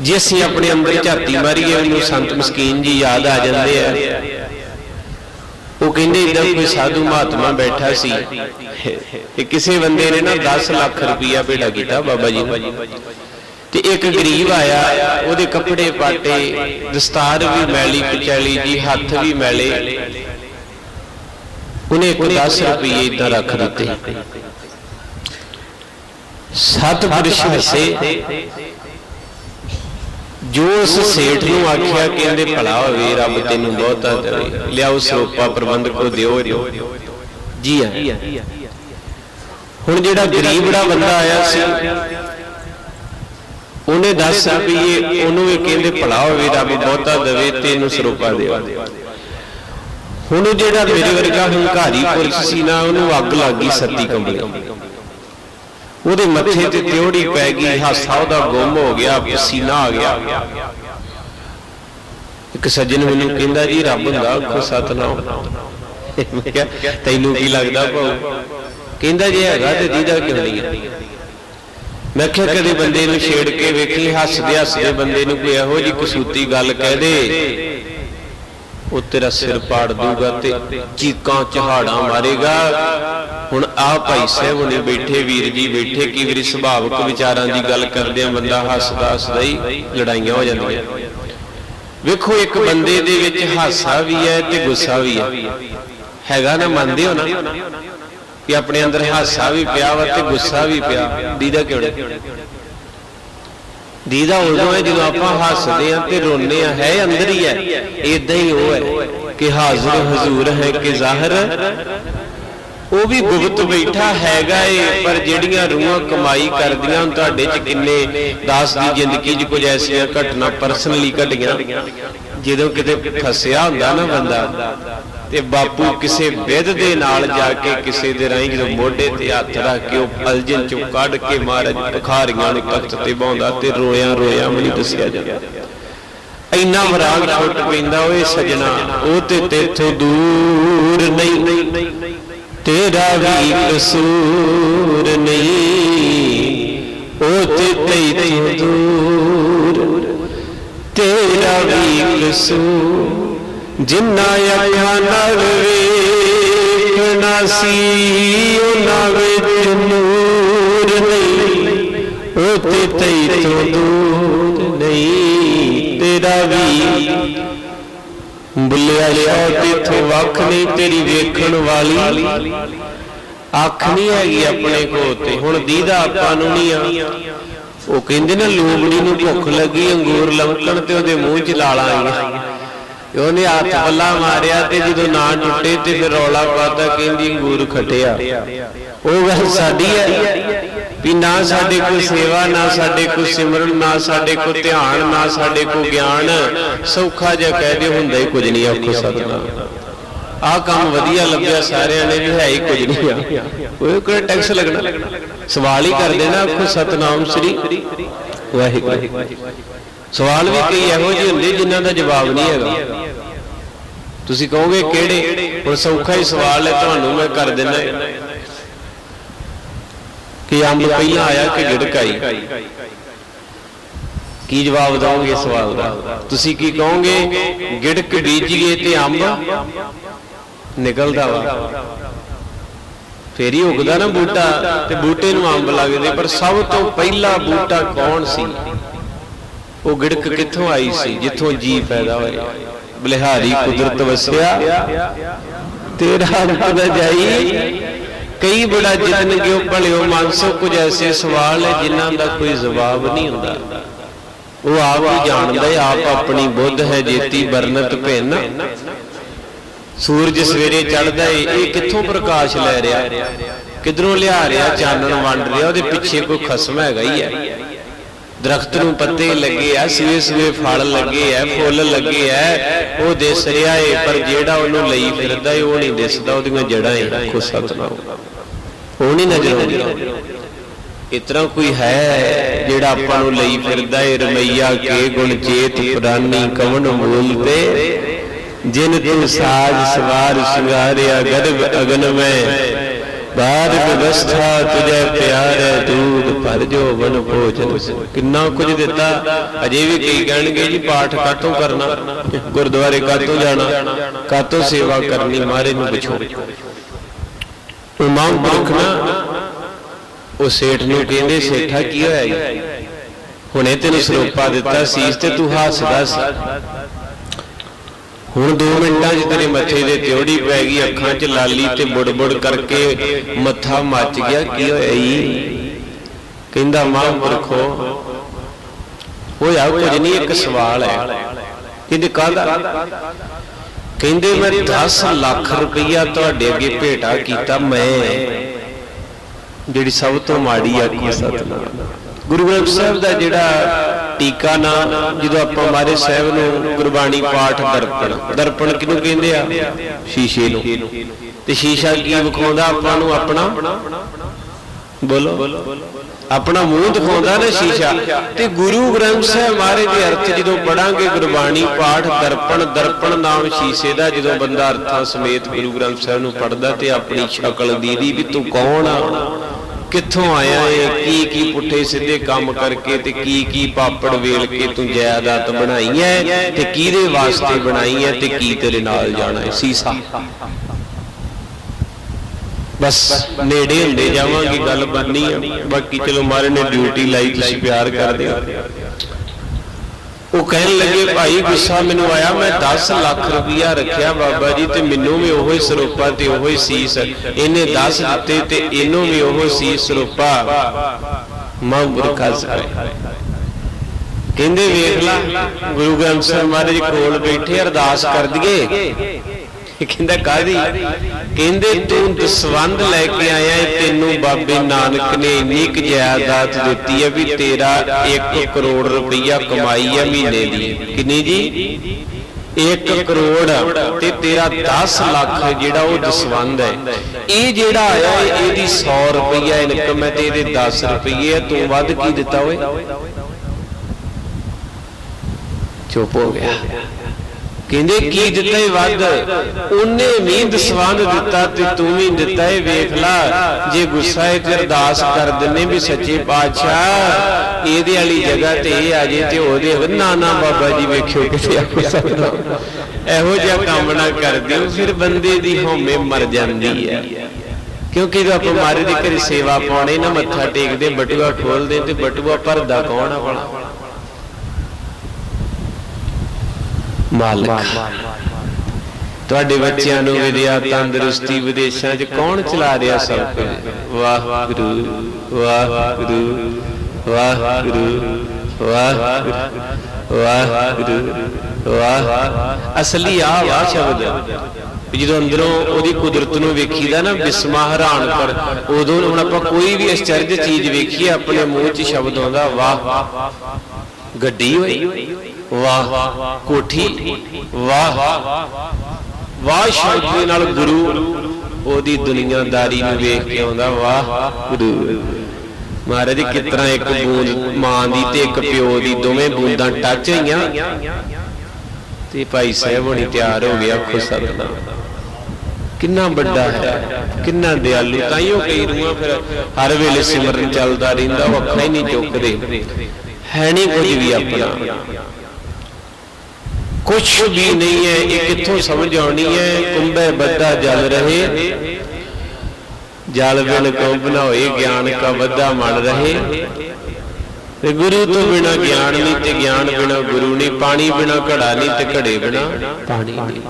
ਜੇ ਅਸੀਂ ਆਪਣੇ ਅੰਦਰ ਝਾਤੀ ਮਾਰੀਏ ਉਹਨੂੰ ਸੰਤ ਮਸਕੀਨ ਜੀ ਯਾਦ ਆ ਜਾਂਦੇ ਆ। ਉਹ ਕਹਿੰਦੇ ਇਦਾਂ ਕੋਈ ਸਾਧੂ ਮਹਾਤਮਾ ਬੈਠਾ ਸੀ ਤੇ ਕਿਸੇ ਬੰਦੇ ਨੇ ਨਾ 10 ਲੱਖ ਰੁਪਈਆ ਭੇਟਾ ਕੀਤਾ ਬਾਬਾ ਜੀ ਨੂੰ। ਤੇ ਇੱਕ ਗਰੀਬ ਆਇਆ ਉਹਦੇ ਕੱਪੜੇ ਪਾਟੇ ਦਸਤਾਰ ਵੀ ਮੈਲੀ ਕੁਚੈਲੀ ਜੀ ਹੱਥ ਵੀ ਮੈਲੇ। ਉਹਨੇ ਇੱਕ 10 ਰੁਪਏ ਇਦਾਂ ਰੱਖ ਦਿੱਤੇ। ਸਤ ਪੁਰਸ਼ ਹਸੇ ਜੋ ਉਸ ਸੇਠ ਨੂੰ ਆਖਿਆ ਕਹਿੰਦੇ, ਭਲਾ ਹੋਵੇ, ਰੱਬ ਤੈਨੂੰ ਬਹੁਤਾ ਦੇਵੇ ਲਿਆਓ ਸਰੋਪਾ, ਪ੍ਰਬੰਧਕ ਕੋ ਦਿਓ ਦਿਓ ਜੀ ਆ ਹੁਣ ਜਿਹੜਾ ਗਰੀਬ ਦਾ ਬੰਦਾ ਆਇਆ ਸੀ, ਉਹਨੇ 10 ਰੁਪਏ ਉਹਨੂੰ ਵੀ ਕਹਿੰਦੇ, ਭਲਾ ਹੋਵੇ, ਰੱਬ ਬਹੁਤਾ ਦੇਵੇ ਤੈਨੂੰ ਸਰੋਪਾ ਦਿਓ। ਹੁਣ ਉਹ ਜਿਹੜਾ ਮੇਰੇ ਵਰਗਾ ਹੰਕਾਰੀ ਪੁਰਸ਼ ਸੀ ਨਾ, ਉਹਨੂੰ ਅੱਗ ਲੱਗ ਗਈ ਸੱਤੀ ਕੰਬਲੀ। ਉਹਦੇ ਮੱਥੇ ਤੇ ਤਿਉੜੀ ਪੈ ਗਈ ਹਾਸਾ ਉਹਦਾ ਗੁੰਮ ਹੋ ਗਿਆ ਪਸੀਨਾ ਆ ਗਿਆ। ਇੱਕ ਸੱਜਣ ਮੈਨੂੰ ਕਹਿੰਦਾ ਜੀ ਰੱਬ ਹੁੰਦਾ ਆਖੋ ਸਤਨਾਮ ਮੈਂ ਕਿਹਾ ਤੈਨੂੰ ਕੀ ਲੱਗਦਾ ਭਾਉ ਕਹਿੰਦਾ ਜੇ ਹੈਗਾ ਤੇ ਦੀਦਾ ਕਿਉਂ ਨਹੀਂ ਹੈ? ਮੈਂ ਕਿਹਾ ਕਦੇ ਬੰਦੇ ਨੂੰ ਛੇੜ ਕੇ ਵੇਖੀ ਹੱਸਦੇ ਹੱਸਦੇ ਬੰਦੇ ਨੂੰ ਕੋਈ ਇਹੋ ਜੀ ਕਸੂਤੀ ਗੱਲ ਕਹਿ ਦੇ। ਉਹ ਤੇਰਾ ਸਿਰ ਪਾੜ ਦੂਗਾ ਤੇ ਚੀਕਾਂ ਚਹਾੜਾਂ ਮਾਰੇਗਾ। ਹੁਣ ਆ ਭਾਈ ਸਾਹਿਬ ਹੁਣੇ ਬੈਠੇ, ਵੀਰ ਜੀ ਬੈਠੇ ਕੀ ਵਾਰੀ ਸੁਭਾਵਿਕ ਵਿਚਾਰਾਂ ਦੀ ਗੱਲ ਕਰਦੇ ਆ, ਬੰਦਾ ਹੱਸਦਾ ਹੱਸਦਾ ਹੀ ਲੜਾਈਆਂ ਹੋ ਜਾਂਦੀਆਂ। ਵੇਖੋ, ਇੱਕ ਬੰਦੇ ਦੇ ਵਿੱਚ ਹਾਸਾ ਵੀ ਹੈ ਤੇ ਗੁੱਸਾ ਵੀ ਹੈ। ਹੈਗਾ ਨਾ, ਮੰਨਦੇ ਹੋ ਨਾ? ਕਿ ਆਪਣੇ ਅੰਦਰ ਹਾਸਾ ਵੀ ਪਿਆ ਵਾ ਤੇ ਗੁੱਸਾ ਵੀ ਪਿਆ। ਦੀਦਾ ਕਿਉਂ ਦੀਦਾ ਉਦੋਂ ਹੈ ਜਦੋਂ ਆਪਾਂ ਹੱਸਦੇ ਆ ਤੇ ਰੋਨੇ ਆ ਹੈ ਅੰਦਰ ਹੀ ਹੈ। ਇਦਾਂ ਹੀ ਉਹ ਹੈ ਕਿ ਹਾਜ਼ਰ ਹਜ਼ੂਰ ਹੈ ਕਿ ਜ਼ਾਹਰ। ਉਹ ਵੀ ਗੁਪਤ ਬੈਠਾ ਹੈਗਾ ਏ, ਪਰ ਜਿਹੜੀਆਂ ਰੂਹਾਂ ਕਮਾਈ ਕਰਦੀਆਂ, ਤੁਹਾਡੇ ਚ ਕਿੰਨੇ ਦਾਸ ਦੀ ਜ਼ਿੰਦਗੀ 'ਚ ਕੁਝ ਐਸੀਆਂ ਘਟਨਾ ਪਰਸਨਲੀ ਘਟੀਆਂ, ਜਦੋਂ ਕਿਤੇ ਫਸਿਆ ਹੁੰਦਾ ਨਾ ਬੰਦਾ। ਤੇ ਬਾਪੂ ਕਿਸੇ ਵਿਦ ਦੇ ਨਾਲ ਜਾ ਕੇ ਕਿਸੇ ਦੇ ਰਾਹੀਂ ਜਦੋਂ ਮੋਢੇ ਤੇ ਹੱਥ ਰੱਖ ਕੇ ਉਹ ਅਲਜਨ ਚੋਂ ਕੱਢ ਕੇ ਮਹਾਰਾਜ ਭਖਾਰੀਆਂ ਨੂੰ ਤਖਤ ਤੇ ਬਾਉਂਦਾ ਤੇ ਰੋਇਆਂ ਰੋਇਆਂ ਵੀ ਦੱਸਿਆ ਜਾਂਦਾ। ਇੰਨਾ ਮਰਾਗ ਛੁੱਟ ਪੈਂਦਾ ਓਏ ਸਜਣਾ, ਉਹ ਤੇ ਤੇਥੋਂ ਦੂਰ ਨਹੀਂ। ਤੇਰਾ ਵੀ ਕਸੂਰ ਨਹੀਂ, ਉਹ ਤੇ ਤੇਥੋਂ ਦੂਰ। ਤੇਰਾ ਵੀ ਕਸੂਰ ਜਿੰਨਾ ਅੱਖਾਂ ਨਾਲ ਵੇਖਣਾ ਸੀ, ਉਹਨਾਂ ਵਿੱਚ ਨੂਰ ਨਹੀਂ। ਉਹ ਤੇ ਤੇਥੋਂ ਦੂਰ ਨਹੀਂ, ਤੇਰਾ ਵੀ ਬੁੱਲਿਆ ਲਿਆ ਤੇਥੋਂ ਵੱਖ ਨਹੀਂ, ਤੇਰੀ ਵੇਖਣ ਵਾਲੀ। ਅੱਖ ਨਹੀਂ ਹੈਗੀ ਆਪਣੇ ਕੋ ਤੇ, ਹੁਣ ਦੀਦਾ ਆਪਾਂ ਨੂੰ ਨਹੀਂ ਆ। ਉਹ ਕਹਿੰਦੇ ਨਾ ਲੋਬੜੀ ਨੂੰ ਭੁੱਖ ਲੱਗੀ, ਅੰਗੂਰ ਲੰਕਣ ਤੇ ਉਹਦੇ ਮੂੰਹ 'ਚ ਲਾਲਾਂ ਆਈਆਂ। ਤੇ ਉਹਨੇ ਹੱਥ ਪੱਲਾ ਮਾਰਿਆ ਤੇ ਜਦੋਂ ਨਾ ਟੁੱਟੇ ਤੇ ਫਿਰ ਰੌਲਾ ਪਾਤਾ ਕਹਿੰਦੀ ਅੰਗੂਰ ਖਟਿਆ। ਉਹ ਗੱਲ ਸਾਡੀ ਹੈ। ਵੀ ਨਾ ਸਾਡੇ ਕੋਲ ਸੇਵਾ ਨਾ ਸਾਡੇ ਕੋਲ ਸਿਮਰਨ ਨਾ ਸਾਡੇ ਕੋਲ ਧਿਆਨ ਨਾ ਸਾਡੇ ਕੋਲ ਗਿਆਨ। ਸੌਖਾ ਜਿਹਾ ਕਹਿ ਦੇ ਹੁੰਦਾ ਹੀ ਕੁਝ ਨਹੀਂ ਆਖੋ ਸਤਨਾਮ ਆਹ ਕੰਮ ਵਧੀਆ ਲੱਭਿਆ ਸਾਰਿਆਂ ਨੇ ਵੀ ਹੈ ਹੀ ਕੁਝ ਨਹੀਂ ਆ। ਕੋਈ ਕੋਈ ਟੈਕਸ ਲੱਗਣਾ? ਸਵਾਲ ਹੀ ਕਰਦੇ ਨਾ ਆਖੋ ਸਤਨਾਮ ਸ੍ਰੀ। ਵਾਹਿਗੁਰੂ। ਸਵਾਲ ਵੀ ਕਈ ਇਹੋ ਜਿਹੇ ਹੁੰਦੇ ਜਿਨ੍ਹਾਂ ਦਾ ਜਵਾਬ ਨਹੀਂ ਹੈਗਾ। ਤੁਸੀਂ ਕਹੋਗੇ ਕਿਹੜੇ? ਹੁਣ ਸੌਖਾ ਹੀ ਸਵਾਲ ਹੈ ਤੁਹਾਨੂੰ ਮੈਂ ਕਰ ਦਿੰਦਾ ਕਿ ਅੰਬ ਪਹਿਲਾਂ ਆਇਆ ਕਿ ਗਿੜਕਾਈ ਕੀ ਜਵਾਬ ਦਵੋਗੇ ਸਵਾਲ ਦਾ? ਤੁਸੀਂ ਕੀ ਕਹੋਗੇ? ਗਿੜਕ ਬੀਜੀਏ ਤੇ ਅੰਬ? ਨਿਕਲਦਾ ਵਾ। ਫੇਰ ਹੀ ਉਗਦਾ ਨਾ ਬੂਟਾ ਤੇ ਬੂਟੇ ਨੂੰ ਅੰਬ ਲੱਗਦੇ ਪਰ ਸਭ ਤੋਂ ਪਹਿਲਾ ਬੂਟਾ ਕੌਣ ਸੀ? ਉਹ ਗਿੜਕ ਕਿੱਥੋਂ ਆਈ ਸੀ ਜਿੱਥੋਂ ਜੀ ਪੈਦਾ ਹੋਇਆ? ਬਲਿਹਾਰੀ ਕੁਦਰਤ ਵਸਿਆ ਤੇਰਾ ਰਬ ਜਾਈ। ਕਈ ਬੜਾ ਜਿਤਨ ਗਿਓ ਭਲਿਓ ਮਾਨਸੋ ਕੁਝ ਐਸੇ ਸਵਾਲ ਹੈ ਜਿਨ੍ਹਾਂ ਦਾ ਕੋਈ ਜਵਾਬ ਨਹੀਂ ਹੁੰਦਾ। ਉਹ ਆਪ ਹੀ ਜਾਣਦਾ ਹੈ ਆਪ ਆਪਣੀ ਬੁੱਧ ਹੈ ਜੇਤੀ ਬਰਨਤ ਭਿੰਨ। ਸੂਰਜ ਸਵੇਰੇ ਚੜ੍ਹਦਾ ਏ ਇਹ ਕਿੱਥੋਂ ਪ੍ਰਕਾਸ਼ ਲੈ ਰਿਹਾ? ਕਿਧਰੋਂ ਲਿਆ ਰਿਹਾ? ਚਾਨਣ ਵੰਡ ਰਿਹਾ? ਉਹਦੇ ਪਿੱਛੇ ਕੋਈ ਖਸਮ ਹੈਗਾ ਹੀ ਹੈ। ਦਰਖਤ ਨੂੰ ਪੱਤੇ ਲੱਗੇ ਆ ਸਵੇ ਸਵੇ ਫਲ ਲੱਗੇ ਆ ਫੁੱਲ ਲੱਗੇ ਆ ਉਹ ਦਿਸ ਰਿਹਾ ਏ ਪਰ ਜਿਹੜਾ ਉਹਨੂੰ ਲਈ ਫਿਰਦਾ ਏ ਉਹ ਨਹੀਂ ਦਿਸਦਾ ਉਹਦੀਆਂ ਜੜਾਂ ਏ ਕੋ ਸਤਨਾਮ। ਉਹ ਨਹੀਂ ਨਜ਼ਰ ਆਉਂਦੀ ਇਤਨਾ ਕੋਈ ਹੈ ਜਿਹੜਾ ਆਪਾਂ ਨੂੰ ਲਈ ਫਿਰਦਾ ਏ ਰਮਈਆ ਕੇ ਗੁਣ ਚੇਤ ਪੁਰਾਨੀ ਕਵਨ ਮੂਲ ਤੇ ਜਿਨ ਤੂੰ ਸਾਜ ਸਵਾਰ ਸ਼ਿੰਗਾਰਿਆ ਗਰਭ ਅਗਨ ਮੈਂ ਬਾਦ ਵਿਵਸਥਾ ਤੁਝੇ ਪਿਆਰੇ ਦੂਧ ਭਰ ਜੋ ਬਨ ਭੋਜਨ। ਕਿੰਨਾ ਕੁਝ ਦਿੱਤਾ, ਅਜੇ ਵੀ ਕਈ ਕਹਿਣਗੇ ਜੀ, ਪਾਠ ਕਾਤੋਂ ਕਰਨਾ? ਗੁਰਦੁਆਰੇ ਕਾਤੋਂ ਜਾਣਾ? ਕਾਤੋਂ ਸੇਵਾ ਕਰਨੀ, ਮਾਰੇ ਨੂੰ ਪੁੱਛੋ ਉਹ ਮੰਗ ਉਹ ਸੇਠ ਨੂੰ ਕਹਿੰਦੇ, ਸੇਠਾ, ਕੀ ਹੋਇਆ ਜੀ? ਹੁਣੇ ਤੈਨੂੰ ਸਰੋਪਾ ਦਿੱਤਾ, ਸੀਸ ਤੇ ਤੂੰ ਹੱਸਦਾ ਸੀ। ਹੁਣ 2 ਮਿੰਟਾਂ 'ਚ ਤੇਰੇ ਮੱਥੇ ਦੇ ਤਿਉੜੀ ਪੈ ਗਈ, ਅੱਖਾਂ 'ਚ ਲਾਲੀ ਤੇ ਬੁੜਬੁੜ ਕਰਕੇ ਮੱਥਾ ਮੱਚ ਗਿਆ, ਕੀ ਹੋਇਆ ਜੀ? ਕਹਿੰਦਾ ਮਹਾਂਪੁਰਖੋ ਹੋਇਆ ਕੁਝ ਨਹੀਂ, ਇੱਕ ਸਵਾਲ ਹੈ। ਕਹਿੰਦੇ, ਕਾਹਦਾ? ਕਹਿੰਦੇ, ਮੈਂ 10 ਲੱਖ ਰੁਪਈਆ ਤੁਹਾਡੇ ਅੱਗੇ ਭੇਟਾ ਕੀਤਾ ਮੈਂ, ਜਿਹੜੀ ਸਭ ਤੋਂ ਮਾੜੀ ਆਖੀ ਸਤਨਾਮ। ਗੁਰੂ ਗ੍ਰੰਥ ਸਾਹਿਬ ਦਾ ਜਿਹੜਾ ਟੀਕਾ ਨਾ ਜਦੋਂ ਆਪਾਂ ਮਾਰੇ ਸਾਹਿਬ ਨੂੰ ਗੁਰਬਾਣੀ ਪਾਠ ਦਰਪਣ। ਦਰਪਣ ਕਿਹਨੂੰ ਕਹਿੰਦੇ ਆ? ਸ਼ੀਸ਼ੇ ਨੂੰ। ਤੇ ਸ਼ੀਸ਼ਾ ਕੀ ਵਿਖਾਉਂਦਾ ਆਪਾਂ ਨੂੰ? ਆਪਣਾ? ਬੋਲੋ। ਆਪਣਾ ਮੂੰਹ ਦਿਖਾਉਂਦਾ ਨਾ ਸ਼ੀਸ਼ਾ। ਤੇ ਗੁਰੂ ਗ੍ਰੰਥ ਸਾਹਿਬ ਮਹਾਰਾਜ ਦੇ ਅਰਥ ਜਦੋਂ ਪੜਾਂਗੇ ਗੁਰਬਾਣੀ ਪਾਠ, ਦਰਪਣ ਦਰਪਣ ਨਾਮ ਸ਼ੀਸ਼ੇ ਦਾ ਜਦੋਂ ਬੰਦਾ ਅਰਥਾਂ ਸਮੇਤ ਗੁਰੂ ਗ੍ਰੰਥ ਸਾਹਿਬ ਨੂੰ ਪੜਦਾ ਤੇ ਆਪਣੀ ਸ਼ਕਲ ਦੀਦੀ ਵੀ ਤੂੰ ਕੌਣ ਆ? ਕਿੱਥੋਂ ਆਇਆ ਏ? ਕੀ ਕੀ ਪੁੱਠੇ ਸਿੱਧੇ ਕੰਮ ਕਰਕੇ ਤੇ ਕੀ ਕੀ ਪਾਪੜ ਵੇਲ ਕੇ ਤੂੰ ਜਾਇਦਾਦ ਬਣਾਈ ਐ? ਤੇ ਕਿਹਦੇ ਵਾਸਤੇ ਬਣਾਈ ਐ ਤੇ ਕੀ ਤੇਰੇ ਨਾਲ ਜਾਣਾ ਏ? ਸੀਸਾ। ਬਸ ਨੇੜੇ ਹੁੰਦੇ ਜਾਵਾਂਗੇ, ਗੱਲ ਬਣਨੀ ਆ। ਬਾਕੀ ਚਲੋ ਮਾਰੇ ਨੇ ਡਿਊਟੀ ਲਾਈ ਤੁਸੀਂ ਪਿਆਰ ਕਰਦੇ ਹੋ ਉਹ ਕਹਿਣ ਲੱਗੇ, ਭਾਈ, ਗੁੱਸਾ ਮੈਨੂੰ ਆਇਆ, ਮੈਂ 10 ਲੱਖ ਰੁਪਇਆ ਰੱਖਿਆ ਬਾਬਾ ਜੀ ਤੇ ਮੈਨੂੰ ਵੀ ਉਹੋ ਹੀ ਸਰੂਪਾ ਤੇ ਉਹੋ ਹੀ ਸੀਸ ਇਹਨੇ 10 ਦਿੱਤੇ ਤੇ ਇਹਨੂੰ ਵੀ ਉਹੋ ਸੀਸ ਸਰੂਪਾ ਮਾਂ ਬੁਰਖਾ ਸਕੇ ਕਹਿੰਦੇ, ਵੇਖ ਲਾ, ਗੁਰੂ ਗ੍ਰੰਥ ਸਾਹਿਬ ਮਹਾਰਾਜ ਕੋਲ ਬੈਠੇ, ਅਰਦਾਸ ਕਰ ਦਈਏ। ਕਹਿੰਦਾ, ਕਾਦੀ? ਕਹਿੰਦੇ, ਤੂੰ ਦਸਵੰਦ ਲੈ ਕੇ ਆਇਆ ਏ, ਤੈਨੂੰ ਬਾਬੇ ਨਾਨਕ ਨੇ ਇੰਨੀ ਕੁ ਜਾਇਦਾਦ ਦਿੱਤੀ ਹੈ ਵੀ ਤੇਰਾ 1 ਕਰੋੜ ਰੁਪਈਆ ਕਮਾਈ ਹੈ ਮਹੀਨੇ ਦੀ। ਕਿੰਨੀ ਜੀ? 1 ਕਰੋੜ। ਤੇ ਤੇਰਾ 10 ਲੱਖ ਜਿਹੜਾ ਉਹ ਦਸਵੰਦ ਹੈ ਇਹ ਜਿਹੜਾ ਆਇਆ ਇਹਦੀ 100 ਰੁਪਈਆ ਇਨਕਮ ਹੈ ਤੇ ਇਹਦੇ 10 ਰੁਪਈਏ ਤੂੰ ਵੱਧ ਕੀ ਦਿੱਤਾ ਓਏ? ਚੁੱਪ ਹੋ ਗਿਆ। ਕਹਿੰਦੇ ਕੀ ਦਿੱਤਾ ਹੀ ਵੱਧ? ਉਹਨੇ ਵੀ ਦਸਵੰਦ ਦਿੱਤਾ ਤੇ ਤੂੰ ਵੀ ਦਿੱਤਾ ਏ ਵੇਖ ਲਾ। ਜੇ ਗੁੱਸਾ ਹੈ ਤੇ ਅਰਦਾਸ ਕਰ ਦਿੰਨੇ ਵੀ ਸੱਚੇ ਪਾਤਸ਼ਾਹ ਇਹਦੇ ਵਾਲੀ ਜਗ੍ਹਾ ਤੇ ਇਹ ਆ ਜੇ ਤੇ ਉਹਦੇ ਨਾ ਨਾ ਬਾਬਾ ਜੀ ਵੇਖਿਓ ਕਿਤੇ ਆ ਸਕਦਾ ਇਹੋ ਜਿਹਾ ਕੰਮ ਨਾ ਕਰ ਦਿਓ ਫਿਰ ਬੰਦੇ ਦੀ ਹਉਮੈ ਮਰ ਜਾਂਦੀ ਹੈ। ਕਿਉਂਕਿ ਜਦੋਂ ਆਪਾਂ ਮਾਰੇ ਦੀ ਘਰੇ ਸੇਵਾ ਪਾਉਣੇ ਨਾ ਮੱਥਾ ਟੇਕਦੇ ਬਟੂਆ ਖੋਲਦੇ ਤੇ ਬਟੂਆ ਭਰਦਾ ਕੌਣ ਆ ਭਲਾ ਮਾਲਕ। ਤੁਹਾਡੇ ਬੱਚਿਆਂ ਨੂੰ ਵਿਦਿਆ ਤੰਦਰੁਸਤੀ ਵਿਦੇਸ਼ਾਂ 'ਚ ਕੌਣ ਚਲਾ ਰਿਹਾ ਸਭ ਕੁਝ? ਵਾਹਿਗੁਰੂ ਵਾਹਿਗੁਰੂ ਵਾਹਿਗੁਰੂ ਵਾਹਿਗੁਰੂ ਵਾਹਿਗੁਰੂ ਵਾਹ ਅਸਲੀ ਆ ਵਾ ਸ਼ਬਦ ਵੀ ਜਦੋਂ ਅੰਦਰੋਂ ਉਹਦੀ ਕੁਦਰਤ ਨੂੰ ਵੇਖੀਦਾ ਨਾ ਬਿਸਮਾ ਹੈਰਾਨ ਕਰ ਉਦੋਂ ਹੁਣ ਆਪਾਂ ਕੋਈ ਵੀ ਅਚਰਜ ਚੀਜ਼ ਵੇਖੀਏ, ਆਪਣੇ ਮੂੰਹ 'ਚ ਸ਼ਬਦ ਆਉਂਦਾ, ਵਾਹ, ਗੱਡੀ ਹੋਈ ਵਾਹ, ਕੋਠੀ, ਵਾਹ ਵਾਹ ਸ਼ਬਦ ਦੇ ਨਾਲ ਗੁਰੂ ਉਹਦੀ ਦੁਨੀਆਦਾਰੀ ਨੂੰ ਵੇਖ ਕੇ ਆਉਂਦਾ, ਵਾਹ, ਗੁਰੂ। ਮਹਾਰਾਜ, ਕਿਤਨਾ ਇੱਕ ਬੂੰਦ ਮਾਂ ਦੀ ਤੇ ਇੱਕ ਪਿਓ ਦੀ ਦੋਵੇਂ ਬੂੰਦਾਂ ਟੱਚ ਹੋਈਆਂ ਤੇ ਭਾਈ ਸਾਹਿਬ ਹੁਣੀ ਤਿਆਰ ਹੋ ਗਿਆ ਆਖੋ ਸਤਨਾਮ। ਕਿੰਨਾ ਵੱਡਾ ਹੈ ਕਿੰਨਾ ਦਿਆਲੂ। ਤਾਈਓ ਕਈ ਰੂਹਾਂ ਫਿਰ ਹਰ ਵੇਲੇ ਸਿਮਰਨ ਚੱਲਦਾ ਰਹਿੰਦਾ ਉਹ ਅੱਖਾਂ ਹੀ ਨਹੀਂ ਚੁੱਕਦੇ। ਹੈ ਨਹੀਂ ਕੁਝ ਵੀ ਆਪਣਾ। ਕੁਝ ਵੀ ਨਹੀਂ ਹੈ ਇਹ ਕਿੱਥੋਂ ਸਮਝ ਆਉਣੀ ਹੈ? ਕੁੰਭੇ ਬੱਦਾ ਜਲ ਰਹੇ। ਜਲ ਬਿਨ ਕੋ ਬਣਾਏ ਗਿਆਨ ਕਾ ਵੱਧਾ ਮਨ ਰਹੇ। ਤੇ ਗੁਰੂ ਤੋਂ ਬਿਨਾ ਗਿਆਨ ਨਹੀਂ ਤੇ ਗਿਆਨ ਬਿਨਾ ਗੁਰੂ ਨਹੀਂ ਪਾਣੀ ਬਿਨਾ ਘੜਾ ਨਹੀਂ ਤੇ ਘੜੇ ਬਿਨਾ ਪਾਣੀ ਨਹੀਂ।